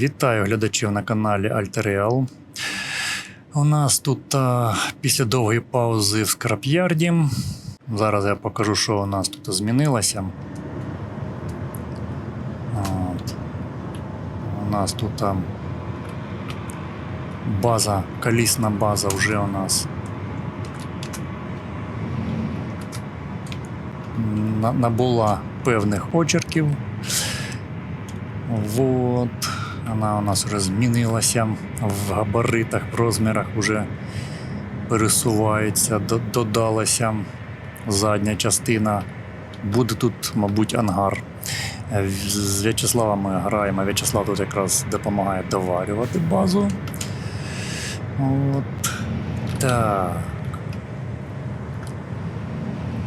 Вітаю глядачів на каналі Альтереал. У нас тут а, після довгої паузи в скрап'ярді. Зараз я покажу, що у нас тут змінилося. От. У нас тут а, база, колісна база вже у нас набула певних очерків. Вот. Вона у нас вже змінилася в габаритах, в розмірах вже пересувається, додалася задня частина. Буде тут, мабуть, ангар. Е, З В'ячеславом ми граємо. В'ячеслав тут якраз допомагає доварювати базу. От. Так.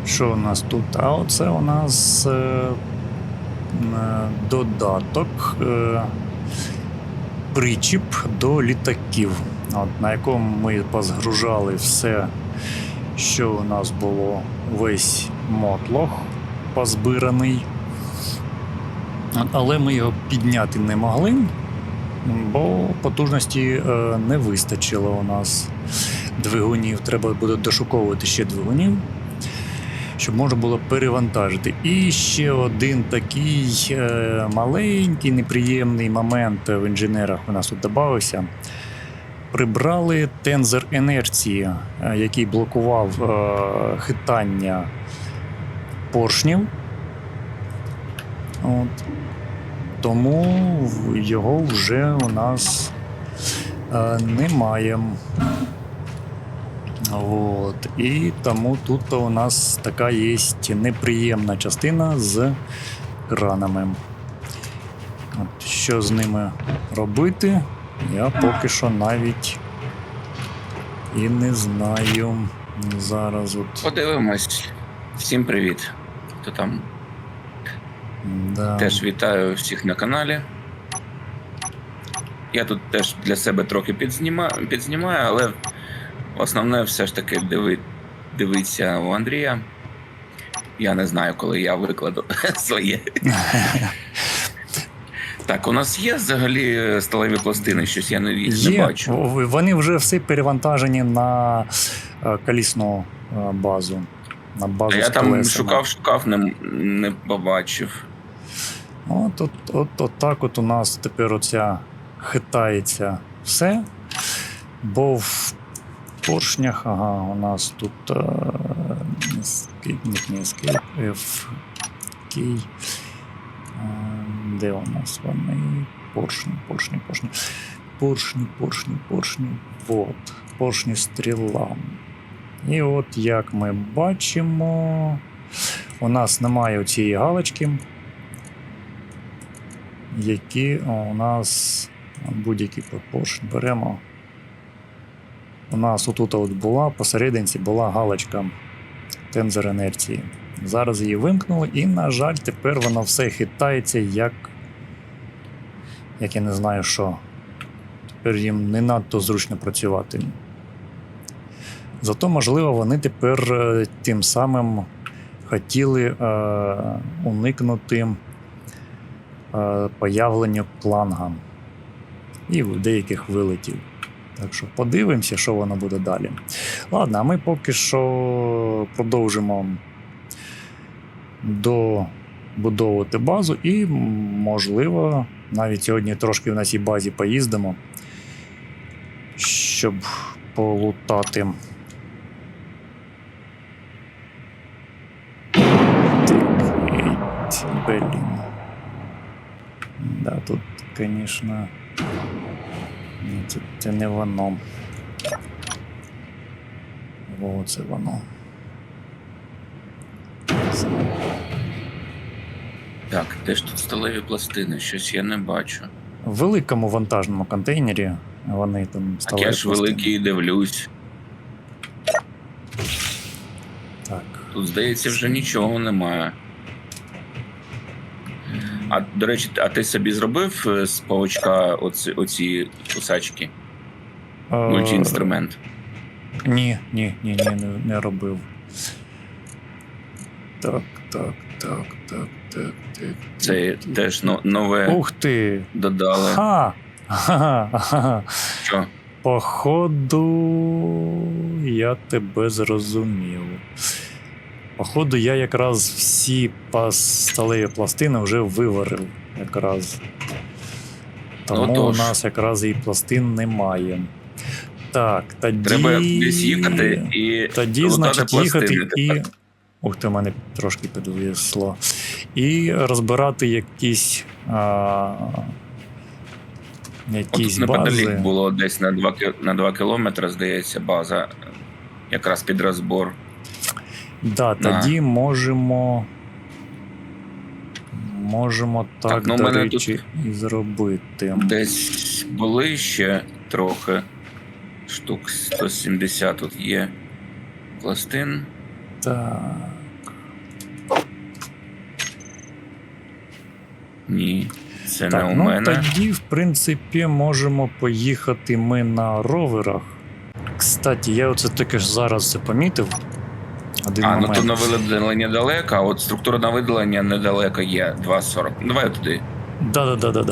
Що у нас тут? А оце у нас е, е, додаток. Е, причіп до літаків, от, на якому ми позгружали все, що у нас було весь мотлох позбираний. Але ми його підняти не могли, бо потужності е, не вистачило у нас двигунів. Треба буде дошуковувати ще двигунів, щоб можна було перевантажити. І ще один такий е, маленький неприємний момент в інженерах у нас тут додався. Прибрали тензор інерції, е, який блокував е, хитання поршнів. От. Тому його вже у нас е, немає. От. І тому тут у нас така є неприємна частина з кранами. От, що з ними робити, я поки що навіть і не знаю. Зараз от. Подивимось. Всім привіт. Хто там? Да. Теж вітаю всіх на каналі. Я тут теж для себе трохи підзнімаю, підзнімаю але основне все ж таки диви, дивиться у Андрія. Я не знаю, коли я викладу своє. Так, у нас є взагалі сталеві пластини, щось я не, Є, бачу. вони вже всі перевантажені на е, колісну е, базу. На базу я там колесами. шукав, шукав, не, не побачив. От, от, от, от так от у нас тепер оця хитається все. Бо в поршнях, ага, у нас тут не скільки, F. Е, Де у нас вони? Поршні, поршні, поршні. Поршні, поршні, поршні. Вот. Поршні стріла. І от як ми бачимо, у нас немає цієї галочки які у нас будь-які поршень беремо. У нас отут от була посерединці була галочка тензор інерції. Зараз її вимкнули, і, на жаль, тепер воно все хитається, як. як я не знаю що. Тепер їм не надто зручно працювати. Зато, можливо, вони тепер е, тим самим хотіли е, уникнути е, появленню планга і в деяких вилетів. Так що подивимося, що воно буде далі. Ладно, а ми поки що продовжимо добудовувати базу і, можливо, навіть сьогодні трошки в на цій базі поїздимо, щоб полутати. Блін. Да, тут, конечно. Ні, це, це не воно. Во, це воно. Так, де ж тут сталеві пластини? Щось я не бачу. В великому вантажному контейнері вони там Так я ж великий дивлюсь. Так. Тут, здається, вже нічого немає. А до речі, а ти собі зробив е, з павучка оці, оці кусачки? Е, Мультіінструмент. Ні, ні, ні, ні, не, не робив. Так, так, так, так, так, так. Це теж но- нове Ух ти! додали. Ха-ха-ха. Що? Походу, я тебе зрозумів. Походу, я якраз всі сталеві пластини вже виварив. Якраз. Тому у нас якраз і пластин немає. Так, тоді. Треба десь їхати і Тоді, значить, їхати і. Ух ти, мене трошки підвисло. І розбирати якісь. А... Якісь Отут неподалік було десь на 2, на 2 кілометри, здається, база якраз під розбор. Да, тоді можемо. Можемо так, Так, ну, до мене речі, і зробити. Десь були ще трохи. Штук 170 тут є пластин. Так. Ні, це так, не у ну мене. тоді, в принципі, можемо поїхати ми на роверах. Кстати, я оце таке ж зараз це помітив. Один А, ну то на видалення далеко, а от структура на видалення недалеко є 2,40. Ну, Давай туди. Да, да, да, да,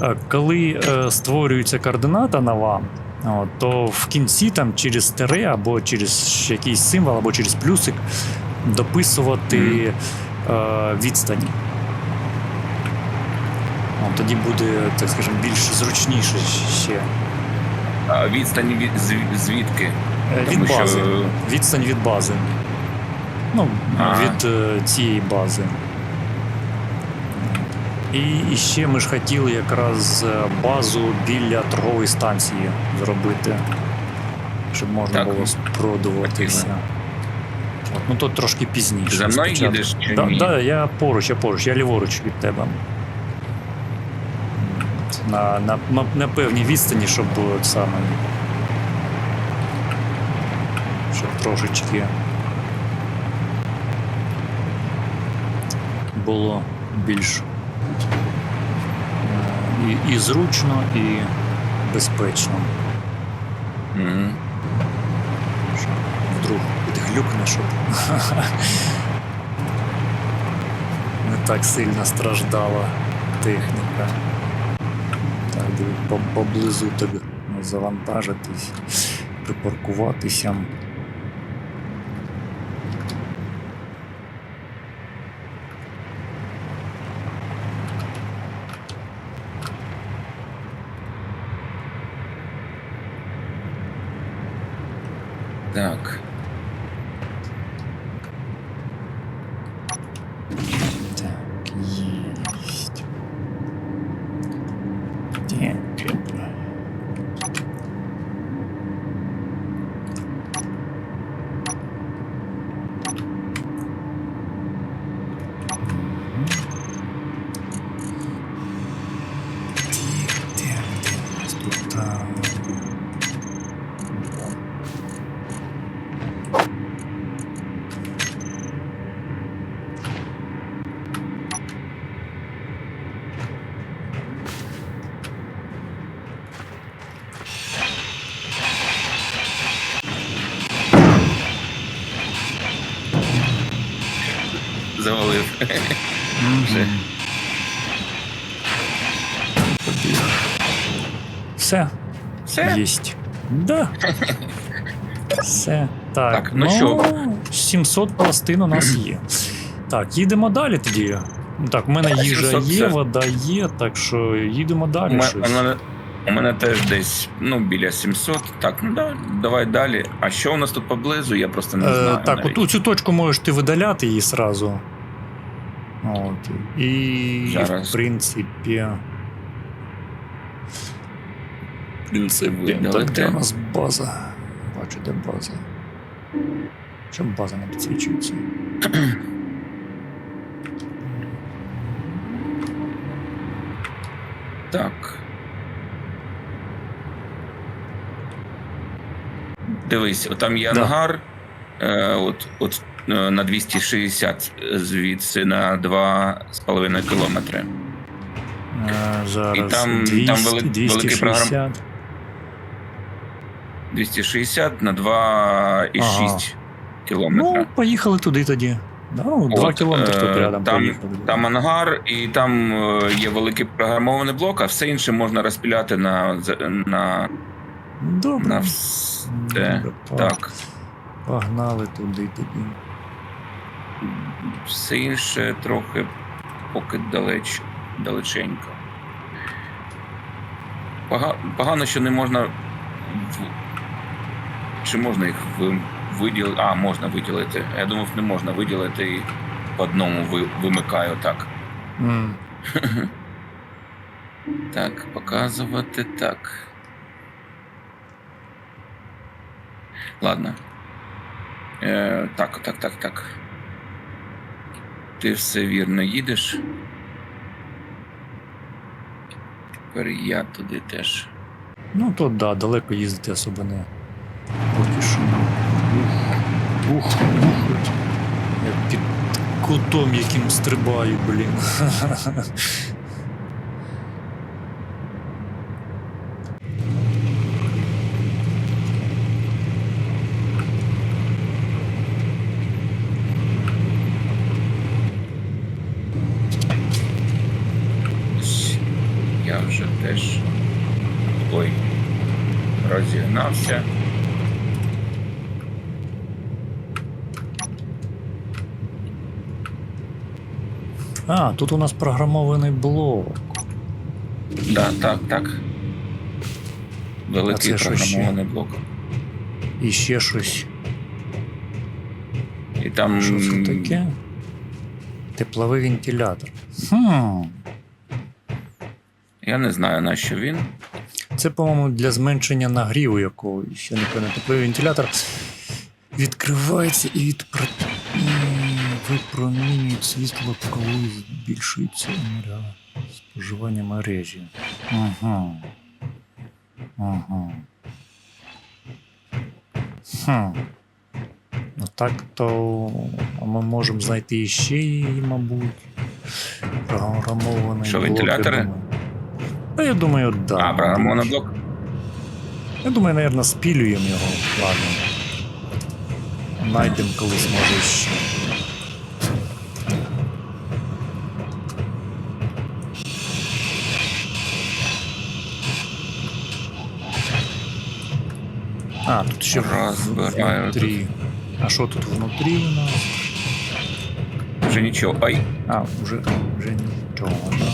да. Коли е, створюється координата нова, о, то в кінці там через тире або через якийсь символ, або через плюсик дописувати е, відстані. О, тоді буде, так скажемо, більш зручніше ще. А відстань від звідки? Е, Тому Від бази. що Відстань від бази. Ну, Ага. від е, цієї бази. І, і ще ми ж хотіли якраз е, базу біля торгової станції зробити, щоб можна Так. було спродуватися. От, ну тут трошки пізніше. За мною спочатку. їдеш чи Да, ні? да, я поруч, я поруч, я ліворуч від тебе. На, на, на, на певній відстані, щоб було саме. Щоб трошечки було більш е, і, і зручно, і безпечно. Мгм. Щоб вдруг підглюкне, щоб не так сильно страждала техніка. Так, поблизу тобі завантажитись, припаркуватися. Так. Так, есть. Так, опа. Так, так, где у нас тут там? Завалив. Вже. Побіг. Все, Все? Есть. Да. Все. Так, Так, ну що? 700 пластин у нас є. Так, їдемо далі тоді. Ну Так, в мене їжа 700 є, це- вода є, так що їдемо У далі. мене, щось. у, мене, у мене теж десь ну, біля 700. Так, ну да, давай далі. А що у нас тут поблизу, я просто не Е, знаю. так, навіть. оту цю точку можеш ти видаляти її сразу. От. І Зараз. в принципі. В принципі, Видалити. так, де у нас база? Бачу, де база. Чому база не підсвічується? Так. Дивись, там є Да. ангар. Е, от, от е, на 260 звідси на 2,5 кілометри. Е, Зараз І там- 200, там вели- великий 260. 260 на 2,6 кілометра. Ну, поїхали туди тоді. Ну, два От, кілометри тут е, рядом там, поїхали. там ангар, і там е, є великий програмований блок, а все інше можна розпіляти на, на, Добре. на все. Добре, Так. Погнали туди тоді. Все інше трохи поки далеч, далеченько. Пога- Погано, що не можна. Чи можна їх виділити? А, можна виділити. Я думав, не можна виділити і по одному вимикаю так. М, Так, показувати так. Ладно. Е, так, так, так, так. Ти все вірно їдеш. Тепер я туди теж. Ну то да, далеко їздити особо не. Бух. Ух, ух, ух. Я під кутом яким стрибаю, блін. Ось Я вже теж. Ой. Розігнався. А, тут у нас програмований блок. Да, так, так. А Великий це ще? програмований блок. І ще щось. І там. Що це таке? Тепловий вентилятор. Хм. Я не знаю на що він. Це, по-моєму, для зменшення нагріву якогось. Я не пам'ятаю. Тепловий вентилятор відкривається і відпро... випромінює світло, коли збільшується енерго споживання мережі. Ага. Ага. Хм. Ну так то ми можемо знайти іще її, мабуть. Програмований. Що, блок, я вентилятори? думаю. Та я думаю, да. а, програмований блок. Я думаю, наверное, спілюємо його. Ладно. Найдемо колись може ще. А, тут ще Розбираю внутрі. А що тут внутрі у нас? Вже нічого. Ай, А, вже, вже нічого, да?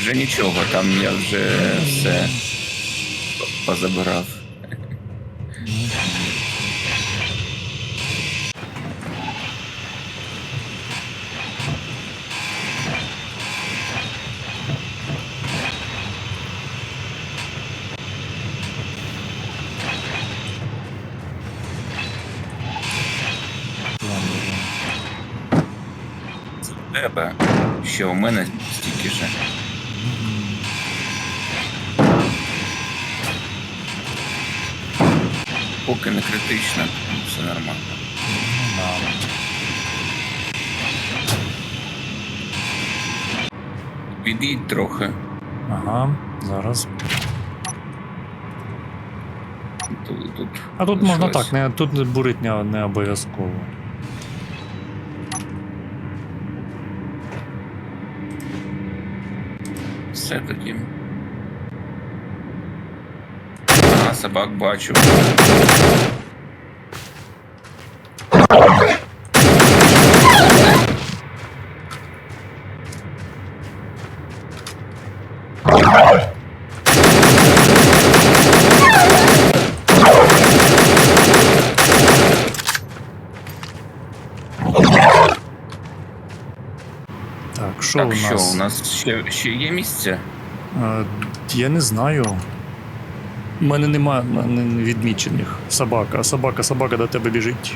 вже нічого, там я вже все позабирав. Мене стільки же. Поки не критично, все нормально. Відійдь трохи. Ага, зараз. Тут, тут А тут можна щось. так, не, тут бурить не, не обов'язково. Все тоді. А, собак бачу. Так, що так, у що, нас? у нас ще, ще є місце? Е, я не знаю. У мене нема на- не відмічених собака. Собака, собака до тебе біжить.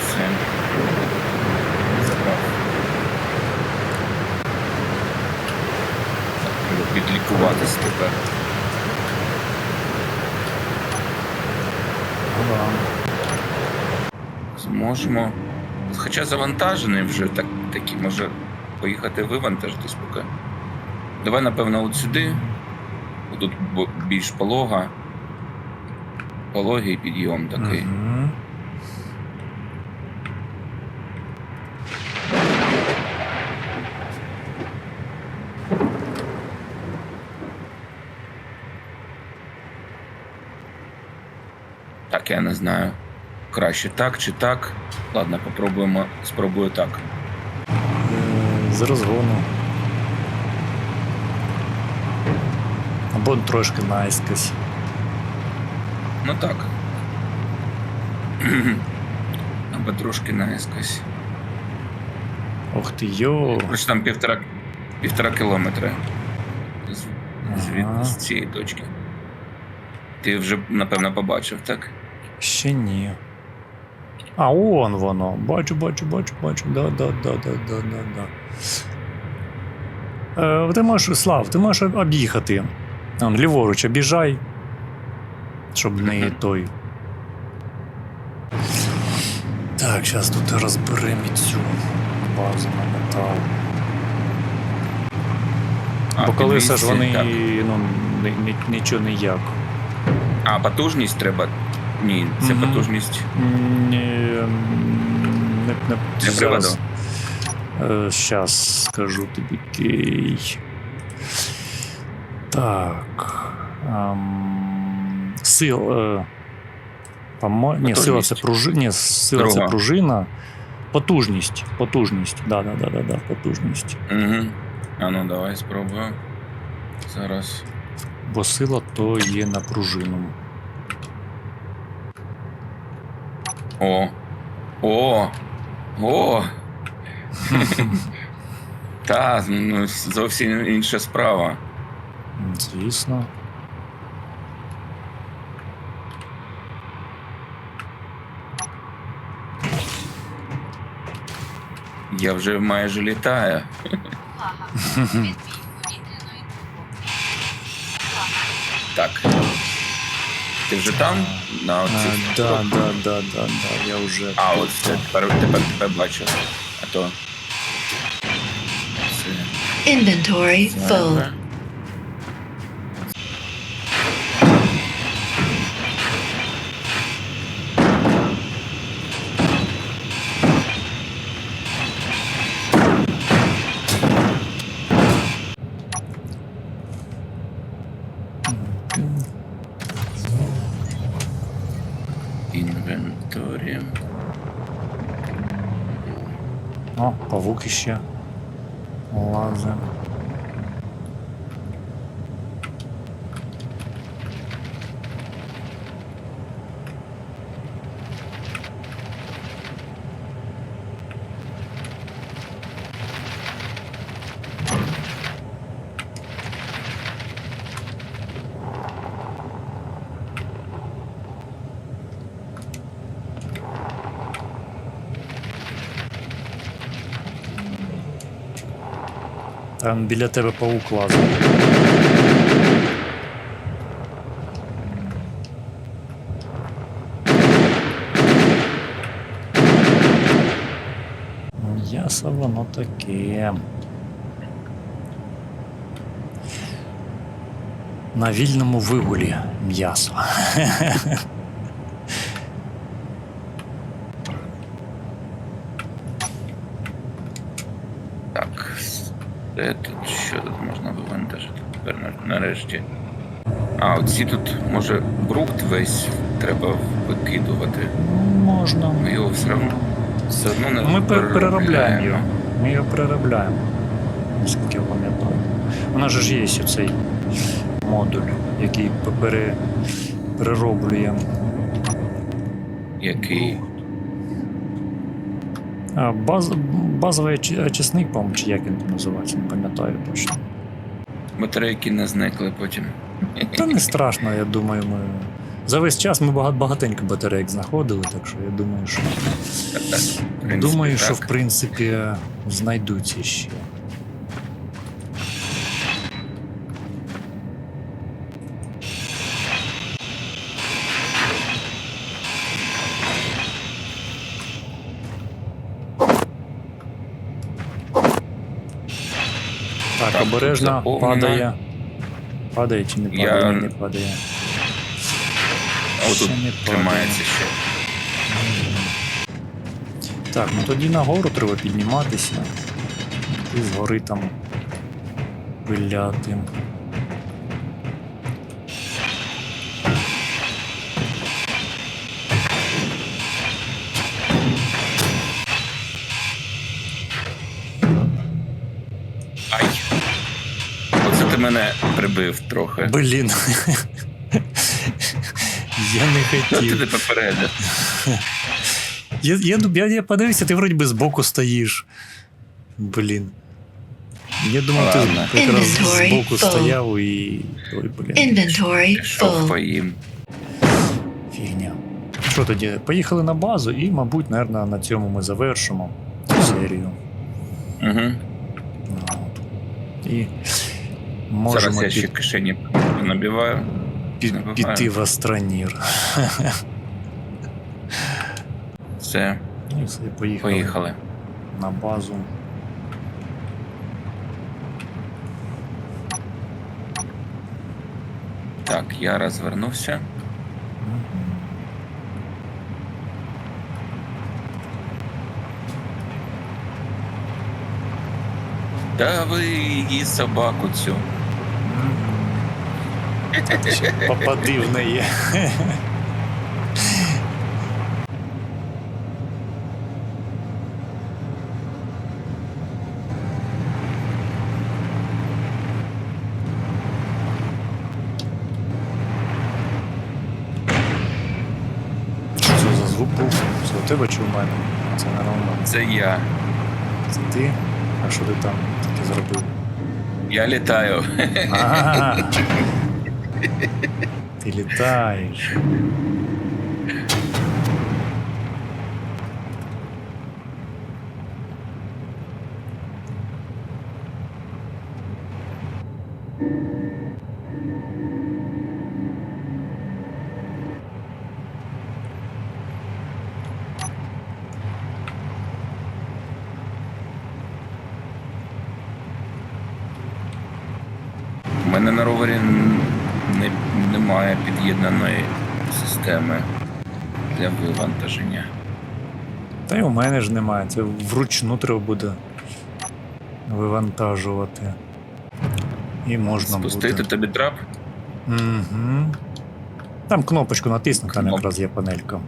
Все. Забрав. Так, треба підлікуватись тепер. Ага. Зможемо. Хоча завантажений вже так, такі, може поїхати вивантажитись поки. Давай, напевно, от сюди. Тут більш полога. Пологий підйом такий. Мгм. Так, я не знаю. Краще так чи так. Ладно, попробуємо. Спробую так. З розгону. Або трошки наискось. Ну так. Або трошки наискось. Ох ти йо. Короче, там півтора, півтора кілометра. З, Ага. з цієї точки. Ти вже, напевно, побачив, так? Ще ні. А, он воно. Бачу, бачу, бачу, бачу. Да, да, да, да, да, да, да. Е, ти можеш, Слав, ти можеш об'їхати. Он, ліворуч обіжай. Щоб не той. Так, зараз тут розберемо цю базу на метал. А, Бо коли все ж 200, вони так. ну, нічого не як. А, потужність треба. Ні, це Мгм. потужність. Не, не, не, Для. Зараз скажу тобі кей. Так. Ем, сил. Е, помо... Ні, сила це Потужність. пружина. Ні, сила це Друга. пружина. Потужність. Потужність. Да, да, да, да, да, потужність. Угу. А ну давай спробую. Зараз. Бо сила то є на пружину. О. О. О. Та, ну зовсім інша справа. Звісно. Я вже майже літаю. Ти вже там? На А, да, да, да, да, да, я вже. А, от все, тепер, тепер тебе бачу. А то. Inventory full. Павук іще. Там біля тебе паук лазить. М'ясо воно таке. На вільному вигулі м'ясо. Так. Де тут що тут можна вивантажити? Тепер нарешті. А, оці тут, може, брухт весь треба викидувати. Можна. Ми його все одно, все одно не Ми переробляємо переробляємо. його. Ми його переробляємо. Наскільки я пам'ятаю. У нас же ж є ще цей модуль, який пере... перероблює. Який? Баз... Базовий чесник, очисник, по-моєму, чи як він називається, не пам'ятаю точно. Батарейки не зникли потім. Та не страшно, я думаю, ми. За весь час ми багат, багатенько батарейок знаходили, так що я думаю, що. Принципі, думаю, що в принципі знайдуться ще. Обережно, падає. Падає чи не падає? Я- не падає. А тут Ще не падає. тримається ще. Так, ну тоді нагору треба підніматися. І згори там пиляти. Прибив трохи. Блін. Я не Та ти хотів. не попередив. Я, я, я, я подивився, ти вроді би збоку стоїш. Блін. Я думав, Ладно. ти якраз збоку стояв і. Ой, блін. Inventory full. поїм. Фігня. Що тоді? Поїхали на базу і, мабуть, наверное, на цьому ми завершимо серію. Угу. Ну, От. І можемо Зараз я ще під, кишені набиваю. під, набиваю. піти в Астронір. Все, І все, поїхали, поїхали. на базу. Так, я розвернувся. Та ви її собаку цю. Ще Попади в неї. Що це за звук був? Це у тебе чи у мене? Це нормально. Це я. Це ти? А що ти там таке зробив? Я літаю. Ага. Ти літаєш. У мене на ровері не, немає під'єднаної системи для вивантаження. Та й у мене ж немає. Це вручну треба буде вивантажувати. І можна Спустити буде. тобі трап? Угу. Там кнопочку натисну, там Кноп- якраз є панелька.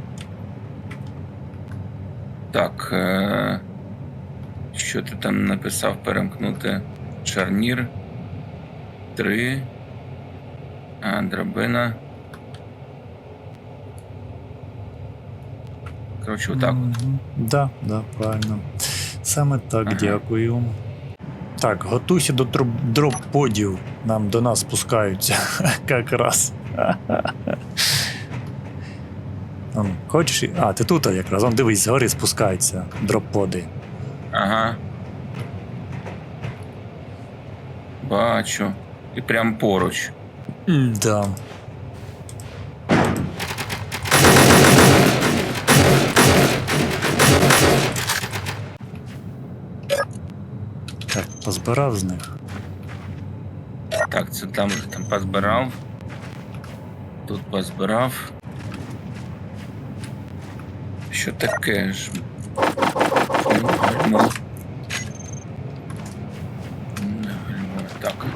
Так. Е- що ти там написав перемкнути? Шарнір. Три. А, драбина. Коротше, отак. от. Мгм. Да, да, правильно. Саме так, Ага. дякую. Так, готуйся до троп- дроп-подів. Нам до нас спускаються. Якраз. Там, хочеш? і- А, ти тут якраз. Он дивись, згори спускаються дроп-поди. Ага. Бачу. І прям поруч. Да. Так, позбирав з них. Так, це там вже там позбирав. Тут позбирав. Що таке ж? Ну, гальмо. Не гальмо. Так.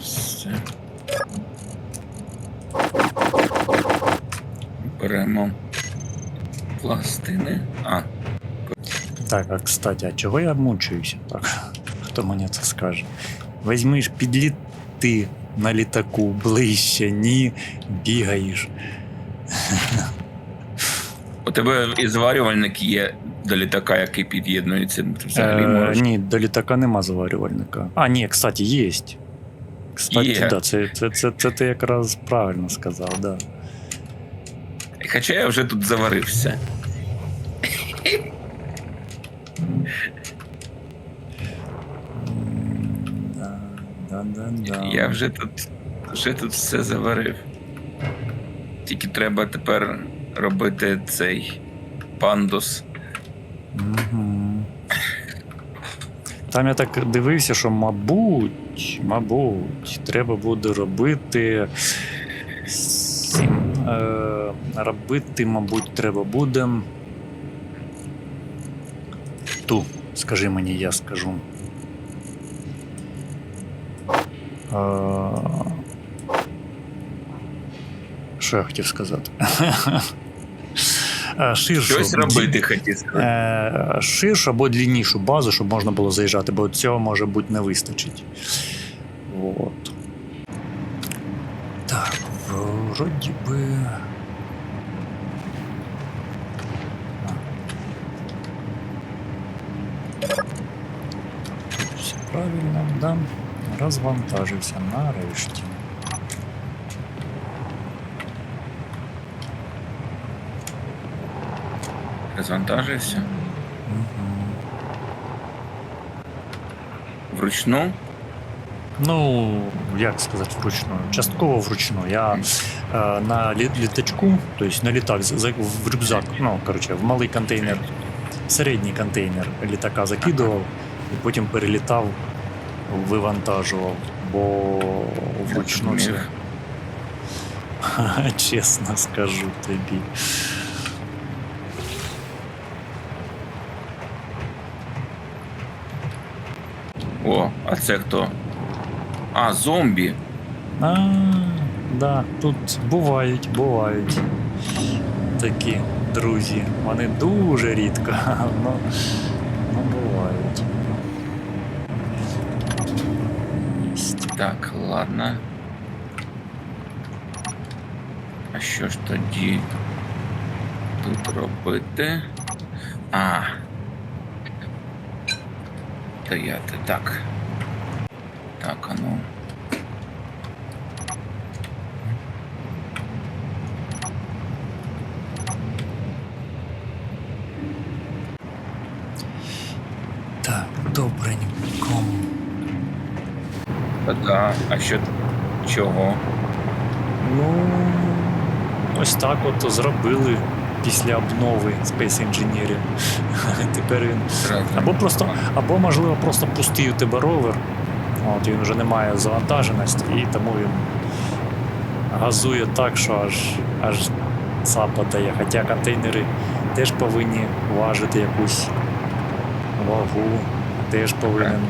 Все. Беремо пластини. А, Так, а кстати, а чого я мучуюся? Так, хто мені це скаже? Візьмиш, підліти на літаку ближче, ні, бігаєш. у тебе і зварювальник є до літака, який під'єднується. Взагалі Е, ні, до літака нема заварювальника. А, ні, кстати, є. Кстати, Є. Да, це, це, це, це ти якраз правильно сказав, да. Хоча я вже тут заварився. М, Да, да, да, да. Я вже тут, вже тут все заварив. Тільки треба тепер робити цей пандус. Там я так дивився, що, мабуть, мабуть, треба буде робити. Е, робити, мабуть, треба буде. Ту, скажи мені, я скажу. Що я хотів сказати? Ширшу. Щось робити хотів сказати. Е, ширшу або дліннішу базу, щоб можна було заїжджати, бо цього може бути не вистачить. Вот. Так, вроді би. Все правильно, да. Розвантажився нарешті. Розвантажився. Мгм. Вручну. Ну, як сказати, вручну? Частково вручну. Я е, на лі- літачку, тобто на літак за- за- в рюкзак, ну, коротше, в малий контейнер, середній контейнер літака закидував і потім перелітав, вивантажував, бо вручну це, чесно скажу тобі. О, а це хто? А, зомбі. А, да, тут бувають, бувають такі друзі. Вони дуже рідко, але ладно. А що ж тоді тут робити? А. Стояти, так. Так, а ну. А що чого? Ну, ось так от зробили після обнови Space Engineering. Тепер він Або просто, або можливо, просто пустий у тебе ровер. От він вже не має завантаженості, і тому він газує так, що аж аж цапа дає. Хоча контейнери теж повинні важити якусь вагу, теж повинен.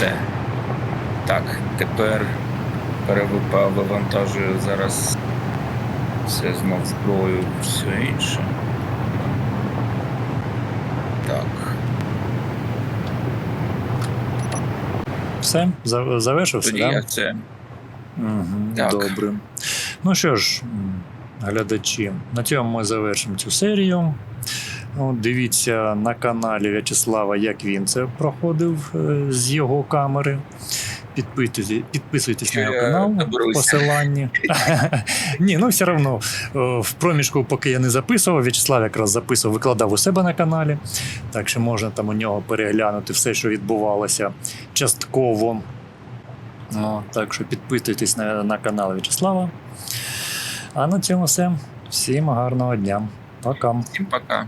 Все. Так, тепер перевипав, вивантажую зараз все знов зброю, все інше. Так. Все, за- завершився, Тоді так? я це. Угу, Так. Добре. Ну що ж, глядачі, на цьому ми завершимо цю серію. От, дивіться на каналі В'ячеслава, як він це проходив е, з його камери. Підписуйтесь, підписуйтесь на його канал доберуся? посиланні. Ні, ну все одно е, в проміжку, поки я не записував, В'ячеслав якраз записував, викладав у себе на каналі. Так що можна там у нього переглянути все, що відбувалося частково. Ну, так що підписуйтесь на, на канал В'ячеслава. А на цьому все. Всім гарного дня. Пока. Всім пока.